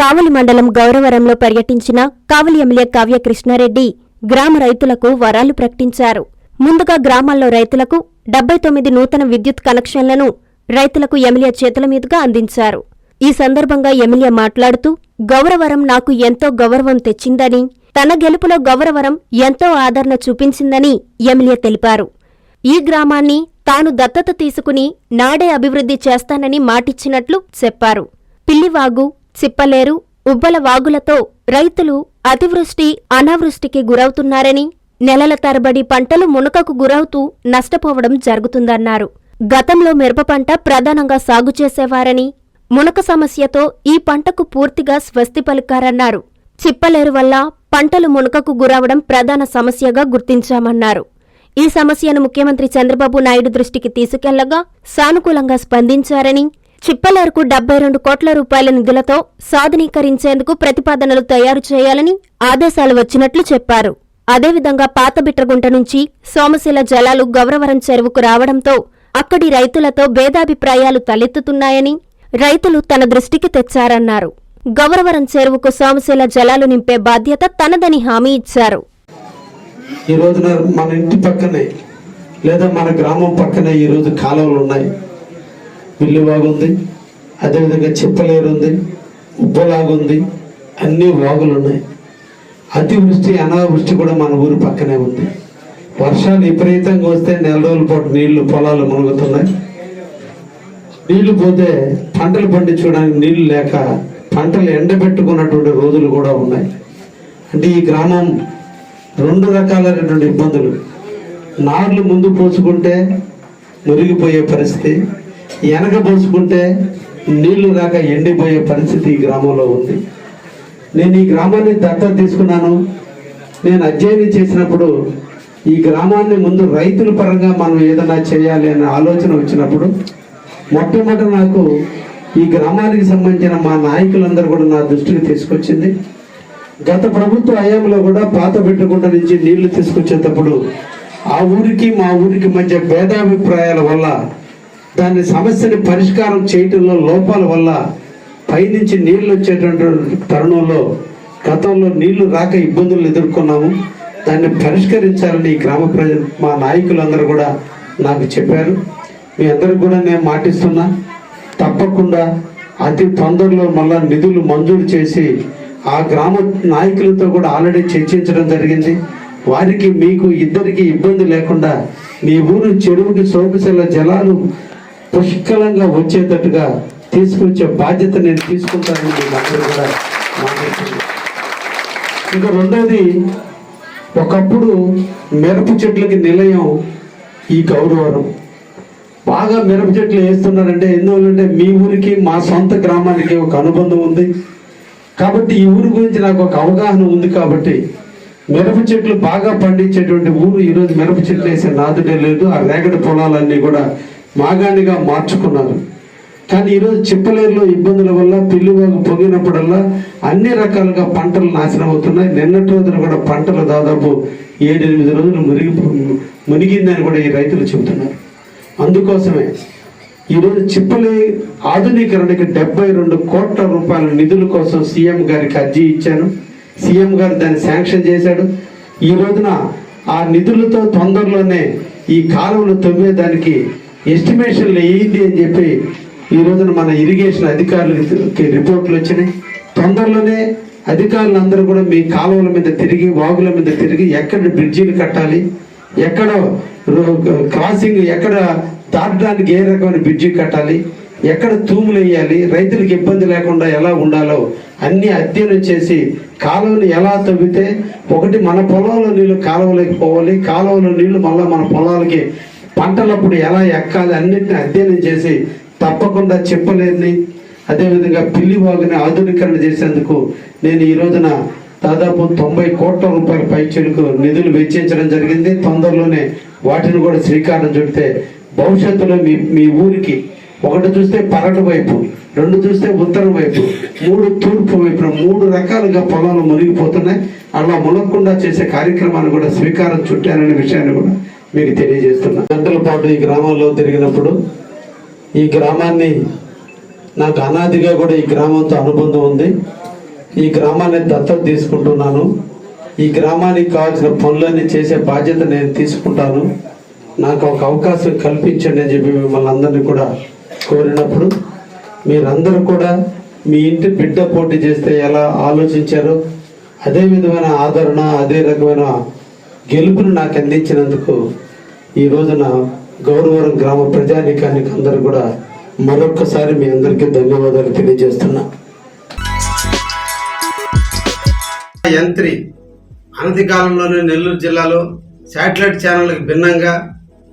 కావలి మండలం గౌరవరంలో పర్యటించిన కావలి ఎమ్మెల్యే కావ్య కృష్ణారెడ్డి గ్రామ రైతులకు వరాలు ప్రకటించారు. ముందుగా గ్రామాల్లో రైతులకు డెబ్బై తొమ్మిది నూతన విద్యుత్ కనెక్షన్లను రైతులకు ఎమ్మెల్యే చేతుల మీదుగా అందించారు. ఈ సందర్భంగా ఎమ్మెల్యే మాట్లాడుతూ గౌరవరం నాకు ఎంతో గౌరవం తెచ్చిందని తన గెలుపులో గౌరవరం ఎంతో ఆదరణ చూపించిందని ఎమ్మెల్యే తెలిపారు. ఈ గ్రామాన్ని తాను దత్తత తీసుకుని నాడే అభివృద్ధి చేస్తానని మాటిచ్చినట్లు చెప్పారు. పిల్లివాగు చిప్పలేరు ఉబ్బల వాగులతో రైతులు అతివృష్టి అనావృష్టికి గురవుతున్నారని నెలల తరబడి పంటలు మునకకు గురవుతూ నష్టపోవడం జరుగుతుందన్నారు. గతంలో మిరప పంట ప్రధానంగా సాగు చేసేవారని మునక సమస్యతో ఈ పంటకు పూర్తిగా స్వస్తి పలికారన్నారు. చిప్పలేరు వల్ల పంటలు మునకకు గురవడం ప్రధాన సమస్యగా గుర్తించామన్నారు. ఈ సమస్యను ముఖ్యమంత్రి చంద్రబాబు నాయుడు దృష్టికి తీసుకెళ్ళగా సానుకూలంగా స్పందించారని చిప్పలేరుకు డెబ్బై రెండు కోట్ల రూపాయల నిధులతో సాధనీకరించేందుకు ప్రతిపాదనలు తయారు చేయాలని ఆదేశాలు వచ్చినట్లు చెప్పారు. అదేవిధంగా పాతబిట్రగుంట నుంచి సోమశిల జలాలు గౌరవరం చెరువుకు రావడంతో అక్కడి రైతులతో భేదాభిప్రాయాలు తలెత్తుతున్నాయని రైతులు తన దృష్టికి తెచ్చారన్నారు. గౌరవరం చెరువుకు సోమశిల జలాలు నింపే బాధ్యత తనదని హామీ ఇచ్చారు. ఈ రోజున మన ఇంటి పక్కనే లేదా మన గ్రామం పక్కనే ఈ రోజు కాలువలు ఉన్నాయి. విల్లువాగు బాగుంది అదేవిధంగా చిప్పలేరు ఉంది ఉబ్బలాగు ఉంది అన్ని వాగులు ఉన్నాయి అతివృష్టి అనావృష్టి కూడా మన ఊరి పక్కనే ఉంది. వర్షాలు విపరీతంగా వస్తే నెల రోజుల పాటు నీళ్ళు పొలాలు మునుగుతున్నాయి. నీళ్ళు పోతే పంటలు పండించుకోవడానికి నీళ్ళు లేక పంటలు ఎండబెట్టుకున్నటువంటి రోజులు కూడా ఉన్నాయి. అంటే ఈ గ్రామం రెండు రకాలైనటువంటి ఇబ్బందులు. నార్లు ముందు పోసుకుంటే మురిగిపోయే పరిస్థితి వెనక పోసుకుంటే నీళ్ళు రాక ఎండిపోయే పరిస్థితి ఈ గ్రామంలో ఉంది. నేను ఈ గ్రామాన్ని దత్తత తీసుకున్నాను. నేను అధ్యయనం చేసినప్పుడు ఈ గ్రామాన్ని ముందు రైతుల పరంగా మనం ఏదైనా చేయాలి అనే ఆలోచన వచ్చినప్పుడు మొట్టమొదటి నాకు ఈ గ్రామానికి సంబంధించిన మా నాయకులందరూ కూడా నా దృష్టికి తీసుకొచ్చింది. గత ప్రభుత్వ హయాంలో కూడా పాత పెట్టుకుంట నుంచి నీళ్ళు తీసుకొచ్చేటప్పుడు ఆ ఊరికి మా ఊరికి మధ్య భేదాభిప్రాయాల వల్ల దాని సమస్యని పరిష్కారం చేయటంలో లోపాల వల్ల పైనుంచి నీళ్ళు వచ్చేటటువంటి తరుణంలో గతంలో నీళ్ళు రాక ఇబ్బందులు ఎదుర్కొన్నాము. దాన్ని పరిష్కరించాలని ఈ గ్రామ ప్రజలు మా నాయకులందరూ కూడా నాకు చెప్పారు. మీ అందరికి కూడా నేను మాటిస్తున్నా. తప్పకుండా అతి తొందరలో మళ్ళా నిధులు మంజూరు చేసి ఆ గ్రామ నాయకులతో కూడా ఆల్రెడీ చర్చించడం జరిగింది. వారికి మీకు ఇద్దరికి ఇబ్బంది లేకుండా మీ ఊరు చెరువుకి సోమశిల జలాలు పుష్కలంగా వచ్చేటట్టుగా తీసుకొచ్చే బాధ్యత నేను తీసుకుంటానని మీరు అందరూ కూడా మాట్లాడుతున్నాను ఇంకా రెండోది ఒకప్పుడు మిరప చెట్లకి నిలయం ఈ గౌరవరం. బాగా మిరప చెట్లు వేస్తున్నారంటే ఎందువల్లంటే మీ ఊరికి మా సొంత గ్రామానికి ఒక అనుబంధం ఉంది. కాబట్టి ఈ ఊరి గురించి నాకు ఒక అవగాహన ఉంది కాబట్టి మిరప చెట్లు బాగా పండించేటువంటి ఊరు ఈరోజు మిరప చెట్లు వేసే నాదుడే లేదు. ఆ రేగడి పొలాలన్నీ కూడా మాగాణిగా మార్చుకున్నారు. కానీ ఈరోజు చిప్పలేరులో ఇబ్బందుల వల్ల పిల్లివాగు పొగినప్పుడల్లా అన్ని రకాలుగా పంటలు నాశనం అవుతున్నాయి. నిన్నటి రోజున కూడా పంటలు దాదాపు ఏడెనిమిది రోజులు మునిగి మునిగిందని కూడా ఈ రైతులు చెబుతున్నారు. అందుకోసమే ఈరోజు చిప్పలే ఆధునీకరణకి డెబ్బై రెండు కోట్ల రూపాయల నిధుల కోసం సీఎం గారికి అర్జీ ఇచ్చాను. సీఎం గారు దాన్ని శాంక్షన్ చేశాడు. ఈ రోజున ఆ నిధులతో తొందరలోనే ఈ కాలువలు తవ్వేదానికి ఎస్టిమేషన్లు వేయింది అని చెప్పి ఈ రోజున మన ఇరిగేషన్ అధికారులకి రిపోర్ట్లు వచ్చినాయి. తొందరలోనే అధికారులందరూ కూడా మీ కాలువల మీద తిరిగి వాగుల మీద తిరిగి ఎక్కడ బ్రిడ్జీలు కట్టాలి ఎక్కడ క్రాసింగ్ ఎక్కడ దాటడానికి ఏ రకమైన బ్రిడ్జి కట్టాలి ఎక్కడ తూములు వేయాలి రైతులకు ఇబ్బంది లేకుండా ఎలా ఉండాలో అన్ని అధ్యయనం చేసి కాలువలు ఎలా తవ్వితే ఒకటి మన పొలంలో నీళ్ళు కాలువలోకి పోవాలి కాలువలో నీళ్ళు మళ్ళీ మన పొలాలకి పంటలప్పుడు ఎలా ఎక్కాలి అన్నింటిని అధ్యయనం చేసి తప్పకుండా చెప్పలేని అదేవిధంగా పిల్లి వాగుని ఆధునీకరణ చేసేందుకు నేను ఈ రోజున దాదాపు తొంభై కోట్ల రూపాయల పైచీలకు నిధులు వెచ్చించడం జరిగింది. తొందరలోనే వాటిని కూడా శ్రీకారం చుడితే భవిష్యత్తులో మీ మీ ఊరికి ఒకటి చూస్తే పరటు వైపు రెండు చూస్తే ఉత్తరం వైపు మూడు తూర్పు వైపున మూడు రకాలుగా పొలాలు మునిగిపోతున్నాయి. అలా మునగకుండా చేసే కార్యక్రమాన్ని కూడా స్వీకారం చుట్టారనే విషయాన్ని కూడా మీకు తెలియజేస్తున్నా. గంటల పాటు ఈ గ్రామంలో తిరిగినప్పుడు ఈ గ్రామాన్ని నాకు అనాదిగా కూడా ఈ గ్రామంతో అనుబంధం ఉంది. ఈ గ్రామాన్ని దత్తత తీసుకుంటున్నాను. ఈ గ్రామానికి కావాల్సిన పనులన్నీ చేసే బాధ్యత నేను తీసుకుంటాను. నాకు ఒక అవకాశం కల్పించండి అని చెప్పి మిమ్మల్ని అందరినీ కూడా కోరినప్పుడు మీరందరూ కూడా మీ ఇంటి బిడ్డ పోటీ చేస్తే ఎలా ఆలోచించారో అదే విధమైన ఆదరణ అదే రకమైన గెలుపును నాకు అందించినందుకు ఈ రోజున గౌరవరం గ్రామ ప్రజానికానికి అందరూ కూడా మరొక్కసారి మీ అందరికీ ధన్యవాదాలు తెలియజేస్తున్నా. యంత్రి అనతి కాలంలోనే నెల్లూరు జిల్లాలో శాటిలైట్ ఛానళ్ళకి భిన్నంగా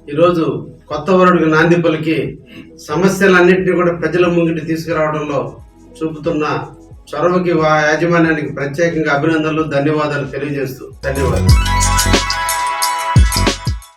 ఈరోజు కొత్త వరుడికి నాంది పలికి సమస్యలన్నింటినీ కూడా ప్రజల ముంగిటి తీసుకురావడంలో చూపుతున్న చొరవకి వా యాజమాన్యానికి ప్రత్యేకంగా అభినందనలు ధన్యవాదాలు తెలియజేస్తూ. ధన్యవాదాలు.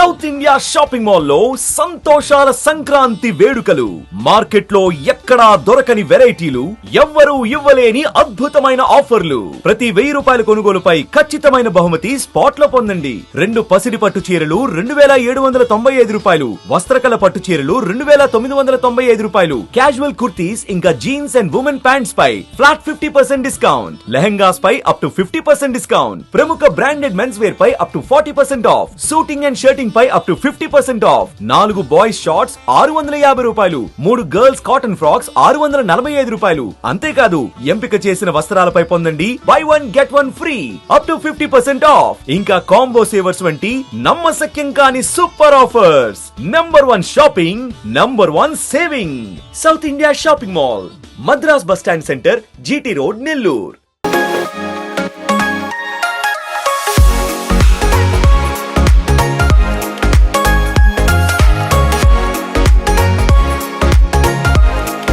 South India shopping మాల్లో సంతోషాల సంక్రాంతి వేడుకలు. మార్కెట్లో ఎక్కడా దొరకని వెరైటీలు ఎవ్వరూ ఇవ్వలేని అద్భుతమైన ఆఫర్లు. ప్రతి వెయ్యి రూపాయల కొనుగోలుపై ఖచ్చితమైన బహుమతి స్పాట్లో పొందండి. రెండు పసిడి పట్టు చీరలు రెండు వేల ఏడు వందల తొంభై ఐదు రూపాయలు. వస్త్రకల పట్టు చీరలు రెండు వేల తొమ్మిది వందల తొంభై ఐదు రూపాయలు. క్యాజువల్ కుర్తీస్ ఇంకా jeans and women pants pi flat fifty percent discount. Lehengas pi up to fifty percent discount. ప్రముఖ branded men's wear pi up to forty percent off. Shooting and shirting pi up to fifty percent off నాలుగు boys shorts ఆరు వందల యాభై రూపాయలు. మూడు girls cotton frocks ఆరు వందల నలభై ఐదు రూపాయలు. అంతేకాదు ఎంపిక చేసిన వస్త్రాలపై పొందండి. Buy one get one free up to fifty percent off ఇంకా కాంబో సేవర్స్ వంటి నమ్మసక్యం కాని super offers number one shopping number one saving South India shopping mall Madras bus stand centre GT road Nellore